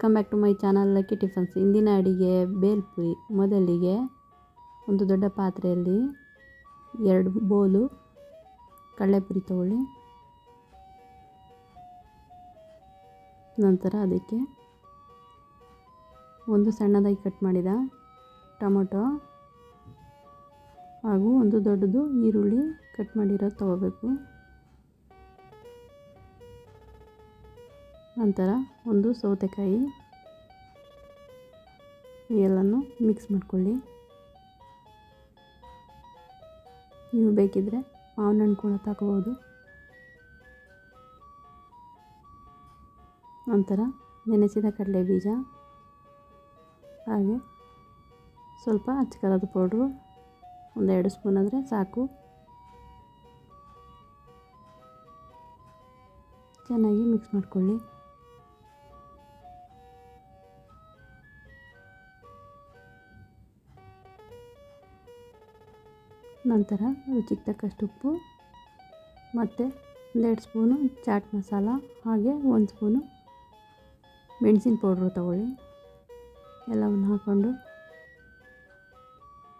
Welcome back to my channel lucky tiffins ಇಂದಿನ ಅಡಿಗೆ ಬೇಲ್ಪುರಿ ಮೊದಲಿಗೆ ಒಂದು ದೊಡ್ಡ ಪಾತ್ರೆಯಲ್ಲಿ ಎರಡು ಬೋಲು ಕಡಲೆಪುರಿ ತಗೊಳ್ಳಿ. ನಂತರ ಅದಕ್ಕೆ ಒಂದು ಸಣ್ಣದಾಗಿ ಕಟ್ ಮಾಡಿದ ಟೊಮೊಟೊ ಹಾಗೂ ಒಂದು ದೊಡ್ಡದು ಈರುಳ್ಳಿ ಕಟ್ ಮಾಡಿರೋದು ತಗೋಬೇಕು. ನಂತರ ಒಂದು ಸೌತೆಕಾಯಿ ಎಲ್ಲನೂ ಮಿಕ್ಸ್ ಮಾಡ್ಕೊಳ್ಳಿ. ನೀವು ಬೇಕಿದ್ದರೆ ಮಾವಿನ ಹಣ್ಣು ಕೂಡ ತಗೋಬೋದು. ನಂತರ ನೆನೆಸಿದ ಕಡಲೆ ಬೀಜ, ಹಾಗೆ ಸ್ವಲ್ಪ ಅಚ್ಚ ಪೌಡ್ರು, ಒಂದೆರಡು ಸ್ಪೂನ್ ಆದರೆ ಸಾಕು. ಚೆನ್ನಾಗಿ ಮಿಕ್ಸ್ ಮಾಡ್ಕೊಳ್ಳಿ. ನಂತರ ರುಚಿಗೆ ತಕ್ಕಷ್ಟು ಉಪ್ಪು, ಮತ್ತು ಒಂದೆರಡು ಸ್ಪೂನು ಚಾಟ್ ಮಸಾಲ, ಹಾಗೆ ಒಂದು ಸ್ಪೂನು ಮೆಣಸಿನ ಪೌಡ್ರು ತಗೊಳ್ಳಿ. ಎಲ್ಲವನ್ನು ಹಾಕ್ಕೊಂಡು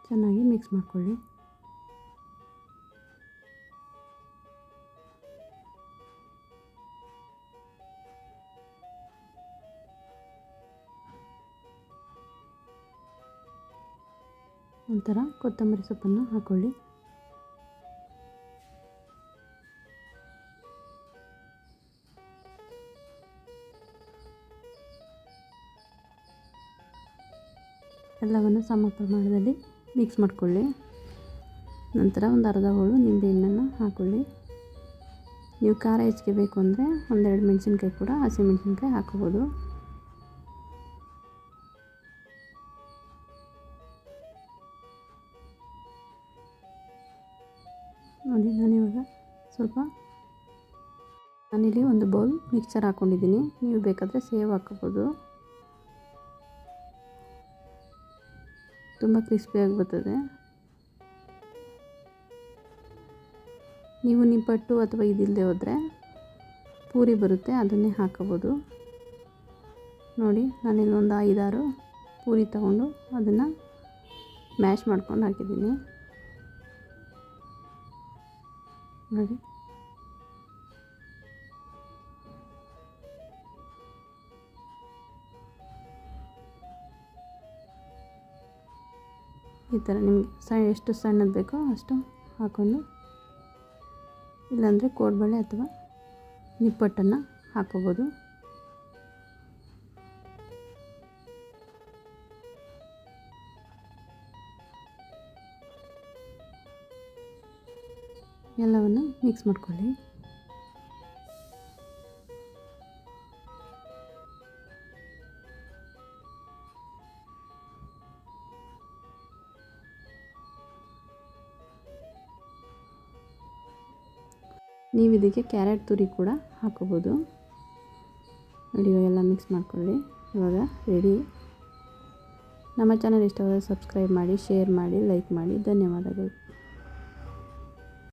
ಚೆನ್ನಾಗಿ ಮಿಕ್ಸ್ ಮಾಡ್ಕೊಳ್ಳಿ. ನಂತರ ಕೊತ್ತಂಬರಿ ಸೊಪ್ಪನ್ನು ಹಾಕ್ಕೊಳ್ಳಿ ಎಲ್ಲವನ್ನು ಸಮ ಪ್ರಮಾಣದಲ್ಲಿ ಮಿಕ್ಸ್ ಮಾಡಿಕೊಳ್ಳಿ. ನಂತರ ಒಂದು ಅರ್ಧ ಹೋಳು ನಿಂಬೆಹಣ್ಣನ್ನು ಹಾಕ್ಕೊಳ್ಳಿ ನೀವು ಖಾರ ಹೆಚ್ಚಿಗೆ ಬೇಕು ಅಂದರೆ ಒಂದೆರಡು ಮೆಣಸಿನ್ಕಾಯಿ ಕೂಡ ಹಸಿಮೆಣಸಿನ್ಕಾಯಿ ಹಾಕೋಬೋದು. ನೋಡಿ ನಾನಿವಾಗ ಸ್ವಲ್ಪ ನಾನಿಲ್ಲಿ ಒಂದು ಬೌಲ್ ಮಿಕ್ಸರ್ ಹಾಕ್ಕೊಂಡಿದ್ದೀನಿ ನೀವು ಬೇಕಾದರೆ ಸೇವ್ ಹಾಕೋಬೋದು. ತುಂಬ ಕ್ರಿಸ್ಪಿಯಾಗಿ ಬರ್ತದೆ ನೀವು ನಿಪ್ಪಟ್ಟು ಅಥವಾ ಇದಿಲ್ಲದೆ ಹೋದರೆ ಪೂರಿ ಬರುತ್ತೆ, ಅದನ್ನೇ ಹಾಕೋಬೋದು. ನೋಡಿ, ನಾನಿಲ್ಲಿ ಒಂದು ಐದಾರು ಪೂರಿ ತಗೊಂಡು ಅದನ್ನು ಮ್ಯಾಶ್ ಮಾಡ್ಕೊಂಡು ಹಾಕಿದ್ದೀನಿ. ನೋಡಿ ಈ ಥರ ನಿಮಗೆ ಸಣ್ಣ, ಎಷ್ಟು ಸಣ್ಣದು ಬೇಕೋ ಅಷ್ಟು ಹಾಕ್ಕೊಂಡು ಇಲ್ಲಾಂದರೆ ಕೋಡ್ಬಳೆ ಅಥವಾ ನಿಪ್ಪಟ್ಟನ್ನು ಹಾಕೋಬೋದು. ಎಲ್ಲವನ್ನು ಮಿಕ್ಸ್ ಮಾಡ್ಕೊಳ್ಳಿ. ನೀವು ಇದಕ್ಕೆ ಕ್ಯಾರೆಟ್ ತುರಿ ಕೂಡ ಹಾಕೋಬೋದು ನೋಡಿ ಎಲ್ಲ ಮಿಕ್ಸ್ ಮಾಡ್ಕೊಳ್ಳಿ. ಇವಾಗ ರೆಡಿ ನಮ್ಮ ಚಾನಲ್ ಇಷ್ಟವಾದರೆ ಸಬ್ಸ್ಕ್ರೈಬ್ ಮಾಡಿ ಶೇರ್ ಮಾಡಿ ಲೈಕ್ ಮಾಡಿ. ಧನ್ಯವಾದಗಳು.